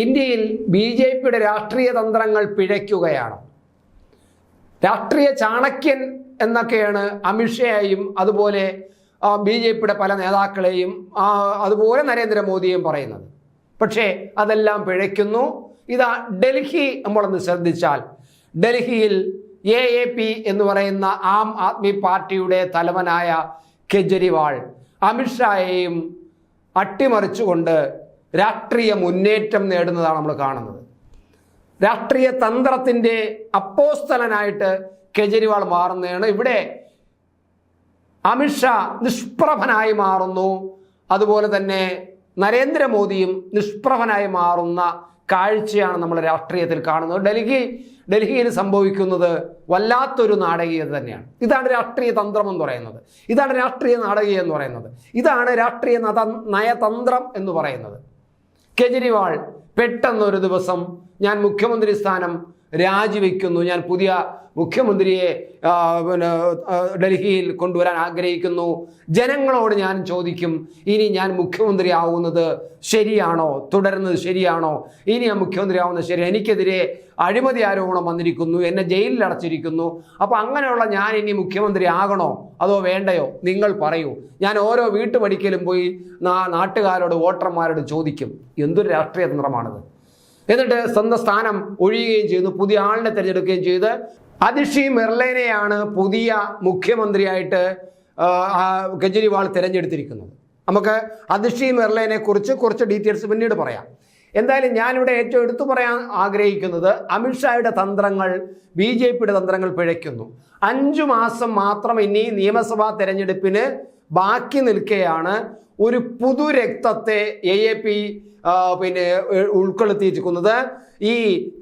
ഇന്ത്യയിൽ B J പിയുടെ രാഷ്ട്രീയ തന്ത്രങ്ങൾ പിഴയ്ക്കുകയാണ്. രാഷ്ട്രീയ ചാണക്യൻ എന്നൊക്കെയാണ് അമിത്ഷായെയും അതുപോലെ ബി ജെ പിയുടെ പല നേതാക്കളെയും അതുപോലെ നരേന്ദ്രമോദിയും പറയുന്നത്. പക്ഷേ അതെല്ലാം പിഴയ്ക്കുന്നു. ഇതാ ഡൽഹി നമ്മളൊന്ന് ശ്രദ്ധിച്ചാൽ ഡൽഹിയിൽ എ എ പി എന്ന് പറയുന്ന ആം ആദ്മി പാർട്ടിയുടെ തലവനായ കെജ്രിവാൾ അമിത്ഷായെയും അട്ടിമറിച്ചുകൊണ്ട് രാഷ്ട്രീയ മുന്നേറ്റം നേടുന്നതാണ് നമ്മൾ കാണുന്നത്. രാഷ്ട്രീയ തന്ത്രത്തിന്റെ അപ്പോസ്തലനായിട്ട് കെജ്രിവാൾ മാറുന്നതാണ്. ഇവിടെ അമിത്ഷാ നിഷ്പ്രഭനായി മാറുന്നു. അതുപോലെ തന്നെ നരേന്ദ്രമോദിയും നിഷ്പ്രഭനായി മാറുന്ന കാഴ്ചയാണ് നമ്മൾ രാഷ്ട്രീയത്തിൽ കാണുന്നത്. ഡൽഹി ഡൽഹിയിൽ സംഭവിക്കുന്നത് വല്ലാത്തൊരു നാടകീയത തന്നെയാണ്. ഇതാണ് രാഷ്ട്രീയ തന്ത്രം എന്ന് പറയുന്നത്. ഇതാണ് രാഷ്ട്രീയ നാടകീയം എന്ന് പറയുന്നത്. ഇതാണ് രാഷ്ട്രീയ നയതന്ത്രം എന്ന് പറയുന്നത്. കെജ്രിവാൾ പെട്ടെന്നൊരു ദിവസം ഞാൻ മുഖ്യമന്ത്രി സ്ഥാനം രാജിവെക്കുന്നു. ഞാൻ പുതിയ മുഖ്യമന്ത്രിയെ പിന്നെ ഡൽഹിയിൽ കൊണ്ടുവരാൻ ആഗ്രഹിക്കുന്നു. ജനങ്ങളോട് ഞാൻ ചോദിക്കും ഇനി ഞാൻ മുഖ്യമന്ത്രി ആവുന്നത് ശരിയാണോ? തുടരുന്നത് ശരിയാണോ? ഇനി ഞാൻ മുഖ്യമന്ത്രി ആവുന്നത് ശരി എനിക്കെതിരെ അഴിമതി ആരോപണം വന്നിരിക്കുന്നു. എന്നെ ജയിലിൽ അടച്ചിരിക്കുന്നു. അപ്പോൾ അങ്ങനെയുള്ള ഞാൻ ഇനി മുഖ്യമന്ത്രി ആകണോ? അതോ വേണ്ടയോ? നിങ്ങൾ പറയൂ. ഞാൻ ഓരോ വീട്ടുപടിക്കലും പോയി നാട്ടുകാരോട് വോട്ടർമാരോട് ചോദിക്കും. എന്തൊരു രാഷ്ട്രീയ തന്ത്രമാണിത്? എന്നിട്ട് സ്വന്തം സ്ഥാനം ഒഴിയുകയും ചെയ്യുന്നു പുതിയ ആളിനെ തിരഞ്ഞെടുക്കുകയും ചെയ്ത്. അതിഷി മെർലേനെയാണ് പുതിയ മുഖ്യമന്ത്രിയായിട്ട് കെജ്രിവാൾ തിരഞ്ഞെടുത്തിരിക്കുന്നത്. നമുക്ക് അതിഷി മെർലേനെ കുറിച്ച് കുറച്ച് ഡീറ്റെയിൽസ് പിന്നീട് പറയാം. എന്തായാലും ഞാനിവിടെ ഏറ്റവും എടുത്തു പറയാൻ ആഗ്രഹിക്കുന്നത് അമിത്ഷായുടെ തന്ത്രങ്ങൾ ബി ജെ പിയുടെ തന്ത്രങ്ങൾ പിഴയ്ക്കുന്നു. അഞ്ചു മാസം മാത്രം ഇനി നിയമസഭാ തെരഞ്ഞെടുപ്പിന് ബാക്കി നിൽക്കുകയാണ് ഒരു പുതു രക്തത്തെ എ എ പി പിന്നെ ഉൾക്കൊള്ളുത്തിയിരിക്കുന്നത് ഈ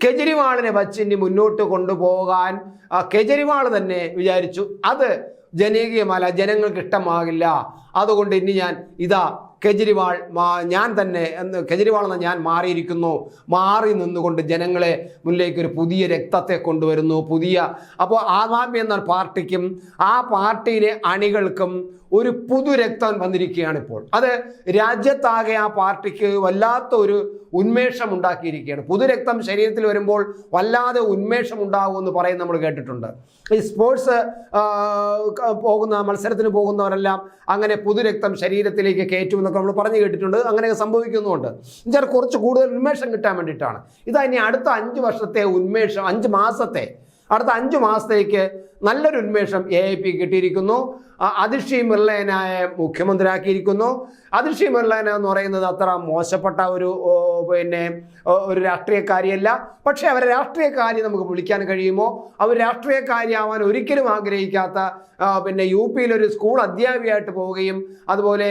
കെജ്രിവാളിനെ വച്ച് മുന്നോട്ട് കൊണ്ടുപോകാൻ കെജ്രിവാൾ തന്നെ വിചാരിച്ചു. അത് ജനകീയമല്ല ജനങ്ങൾക്ക് ഇഷ്ടമാകില്ല. അതുകൊണ്ട് ഇനി ഞാൻ ഇതാ കെജ്രിവാൾ ഞാൻ തന്നെ എന്ന് കെജ്രിവാൾ എന്ന ഞാൻ മാറിയിരിക്കുന്നു. മാറി നിന്നുകൊണ്ട് ജനങ്ങളെ മുന്നിലേക്ക് ഒരു പുതിയ രക്തത്തെ കൊണ്ടുവരുന്നു. പുതിയ അപ്പോൾ ആം എന്ന പാർട്ടിക്കും ആ പാർട്ടിയിലെ അണികൾക്കും ഒരു പുതു രക്തം വന്നിരിക്കുകയാണ് ഇപ്പോൾ അത് രാജ്യത്താകെ ആ പാർട്ടിക്ക് വല്ലാത്ത ഒരു ഉന്മേഷം ഉണ്ടാക്കിയിരിക്കുകയാണ്. പുതുരക്തം ശരീരത്തിൽ വരുമ്പോൾ വല്ലാതെ ഉന്മേഷം ഉണ്ടാകും എന്ന് പറയും നമ്മൾ കേട്ടിട്ടുണ്ട്. ഈ സ്പോർട്സ് പോകുന്ന മത്സരത്തിന് പോകുന്നവരെല്ലാം അങ്ങനെ പുതുരക്തം ശരീരത്തിലേക്ക് കയറ്റും എന്നൊക്കെ നമ്മൾ പറഞ്ഞു കേട്ടിട്ടുണ്ട്. അങ്ങനെയൊക്കെ സംഭവിക്കുന്നുണ്ട് എന്നുവെച്ചാൽ കുറച്ച് കൂടുതൽ ഉന്മേഷം കിട്ടാൻ വേണ്ടിയിട്ടാണ്. ഇതാ ഇനി അടുത്ത അഞ്ച് വർഷത്തെ ഉന്മേഷം അഞ്ച് മാസത്തെ അടുത്ത അഞ്ച് മാസത്തേക്ക് നല്ലൊരു ഉന്മേഷം എ ഐ പി കിട്ടിയിരിക്കുന്നു. അതിഷി മിർലയനായ മുഖ്യമന്ത്രിയാക്കിയിരിക്കുന്നു. അതിഷി മിർലേന എന്ന് പറയുന്നത് അത്ര മോശപ്പെട്ട ഒരു പിന്നെ ഒരു രാഷ്ട്രീയക്കാരിയല്ല പക്ഷേ അവരെ രാഷ്ട്രീയക്കാരി നമുക്ക് വിളിക്കാൻ കഴിയുമോ? അവർ രാഷ്ട്രീയക്കാരിയാവാൻ ഒരിക്കലും ആഗ്രഹിക്കാത്ത പിന്നെ യു പിയിലൊരു സ്കൂൾ അധ്യാപികയായിട്ട് പോവുകയും അതുപോലെ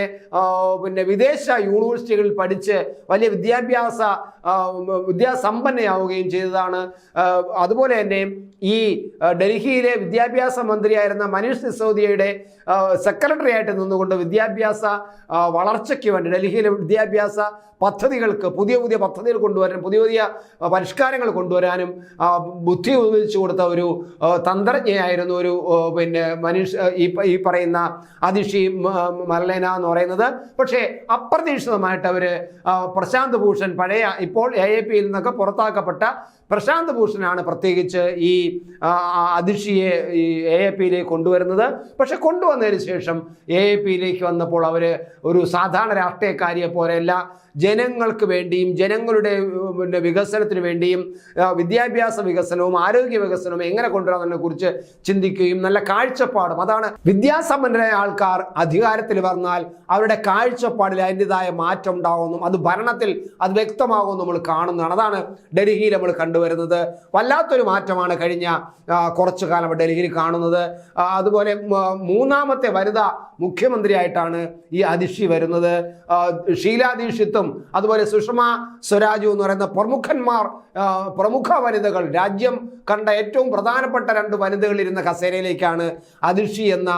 പിന്നെ വിദേശ യൂണിവേഴ്സിറ്റികളിൽ പഠിച്ച് വലിയ വിദ്യാഭ്യാസ വിദ്യാസമ്പന്നയാവുകയും ചെയ്തതാണ്. അതുപോലെ തന്നെ ഈ ഡൽഹിയിലെ ഡൽഹിയിലെ വിദ്യാഭ്യാസ മന്ത്രിയായിരുന്ന മനീഷ് സിസോദിയയുടെ സെക്രട്ടറി ആയിട്ട് നിന്നുകൊണ്ട് വിദ്യാഭ്യാസ വളർച്ചയ്ക്ക് വേണ്ടി ഡൽഹിയിലെ വിദ്യാഭ്യാസ പദ്ധതികൾക്ക് പുതിയ പുതിയ പദ്ധതികൾ കൊണ്ടുവരാനും പുതിയ പുതിയ പരിഷ്കാരങ്ങൾ കൊണ്ടുവരാനും ബുദ്ധി ഉപയോഗിച്ചു കൊടുത്ത ഒരു തന്ത്രജ്ഞയായിരുന്നു ഒരു പിന്നെ മനീഷ് ഈ ഈ പറയുന്ന അതിഷി മലേന എന്ന് പറയുന്നത്. പക്ഷേ അപ്രതീക്ഷിതമായിട്ട് അവർ പ്രശാന്ത് ഭൂഷൺ പഴയ ഇപ്പോൾ എ എ പിയിൽ നിന്നൊക്കെ പുറത്താക്കപ്പെട്ട പ്രശാന്ത് ഭൂഷണാണ് പ്രത്യേകിച്ച് ഈ അതിഷിയെ ഈ എ എ പിയിലേക്ക് കൊണ്ടുവരുന്നത്. പക്ഷെ കൊണ്ടുവന്നതിന് ശേഷം എ എ പിയിലേക്ക് വന്നപ്പോൾ അവർ ഒരു സാധാരണ രാഷ്ട്രീയക്കാരിയെ പോലെയല്ല ജനങ്ങൾക്ക് വേണ്ടിയും ജനങ്ങളുടെ പിന്നെ വികസനത്തിന് വേണ്ടിയും വിദ്യാഭ്യാസ വികസനവും ആരോഗ്യ വികസനവും എങ്ങനെ കൊണ്ടുവരാമെന്നതിനെ കുറിച്ച് ചിന്തിക്കുകയും നല്ല കാഴ്ചപ്പാടും. അതാണ് വിദ്യാസമ്പന്നരായ ആൾക്കാർ അധികാരത്തിൽ വന്നാൽ അവരുടെ കാഴ്ചപ്പാടിൽ അതിന്റെതായ മാറ്റം ഉണ്ടാകുമെന്നും അത് ഭരണത്തിൽ അത് വ്യക്തമാകുമെന്നും നമ്മൾ കാണുന്നതാണ്. അതാണ് ഡൽഹിയിൽ നമ്മൾ കണ്ടുവരുന്നത്. വല്ലാത്തൊരു മാറ്റമാണ് കഴിഞ്ഞ കുറച്ചു കാലം ഡൽഹിയിൽ കാണുന്നത്. അതുപോലെ മൂന്നാമത്തെ വനിത മുഖ്യമന്ത്രിയായിട്ടാണ് ഈ അതിഷി വരുന്നത്. ആ, ഷീലാ ദീക്ഷിത്തും അതുപോലെ സുഷമ സ്വരാജും എന്ന് പറയുന്ന പ്രമുഖന്മാർ പ്രമുഖ വനിതകൾ രാജ്യം കണ്ട ഏറ്റവും പ്രധാനപ്പെട്ട രണ്ട് വനിതകൾ ഇരുന്ന കസേരയിലേക്കാണ് അതിഷി എന്ന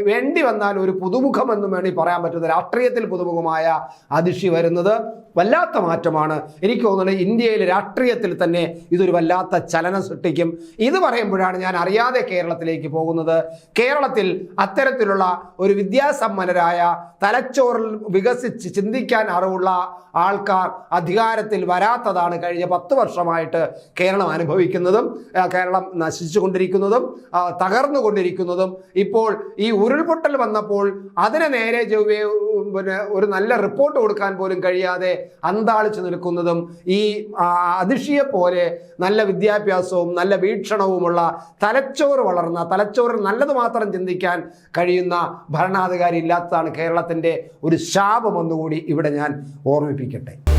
വേണ്ടി വന്നാൽ ഒരു പുതുമുഖം എന്നും വേണമെങ്കിൽ പറയാൻ പറ്റുന്ന രാഷ്ട്രീയത്തിൽ പുതുമുഖമായ അതിഷി വരുന്നത്. വല്ലാത്ത മാറ്റമാണ്. എനിക്ക് തോന്നുന്നത് ഇന്ത്യയിലെ രാഷ്ട്രീയത്തിൽ തന്നെ ഇതൊരു വല്ലാത്ത ചലനം സൃഷ്ടിക്കും. ഇത് പറയുമ്പോഴാണ് ഞാൻ അറിയാതെ കേരളത്തിലേക്ക് പോകുന്നത്. കേരളത്തിൽ അത്തരത്തിലുള്ള ഒരു വിദ്യാസമ്പന്നരായ തലച്ചോറിൽ വികസിച്ച് ചിന്തിക്കാൻ അറിവുള്ള ആൾക്കാർ അധികാരത്തിൽ വരാത്തതാണ് കഴിഞ്ഞ പത്ത് വർഷമായിട്ട് കേരളം അനുഭവിക്കുന്നതും കേരളം നശിച്ചുകൊണ്ടിരിക്കുന്നതും തകർന്നുകൊണ്ടിരിക്കുന്നതും. ഇപ്പോൾ ഈ ഉരുൾപൊട്ടൽ വന്നപ്പോൾ അതിനെ നേരെ പിന്നെ ഒരു നല്ല റിപ്പോർട്ട് കൊടുക്കാൻ പോലും കഴിയാതെ അന്താളിച്ചു നിൽക്കുന്നതും ഈ അതിഷിയെ പോലെ നല്ല വിദ്യാഭ്യാസവും നല്ല വീക്ഷണവുമുള്ള തലച്ചോറ് വളർന്ന തലച്ചോറിൽ നല്ലത് മാത്രം ചിന്തിക്കാൻ കഴിയുന്ന ഭരണാധികാരി ഇല്ലാത്തതാണ് കേരളത്തിന്റെ ഒരു ശാപം ഒന്നുകൂടി ഇവിടെ ഞാൻ ഓർമ്മിപ്പിക്കട്ടെ.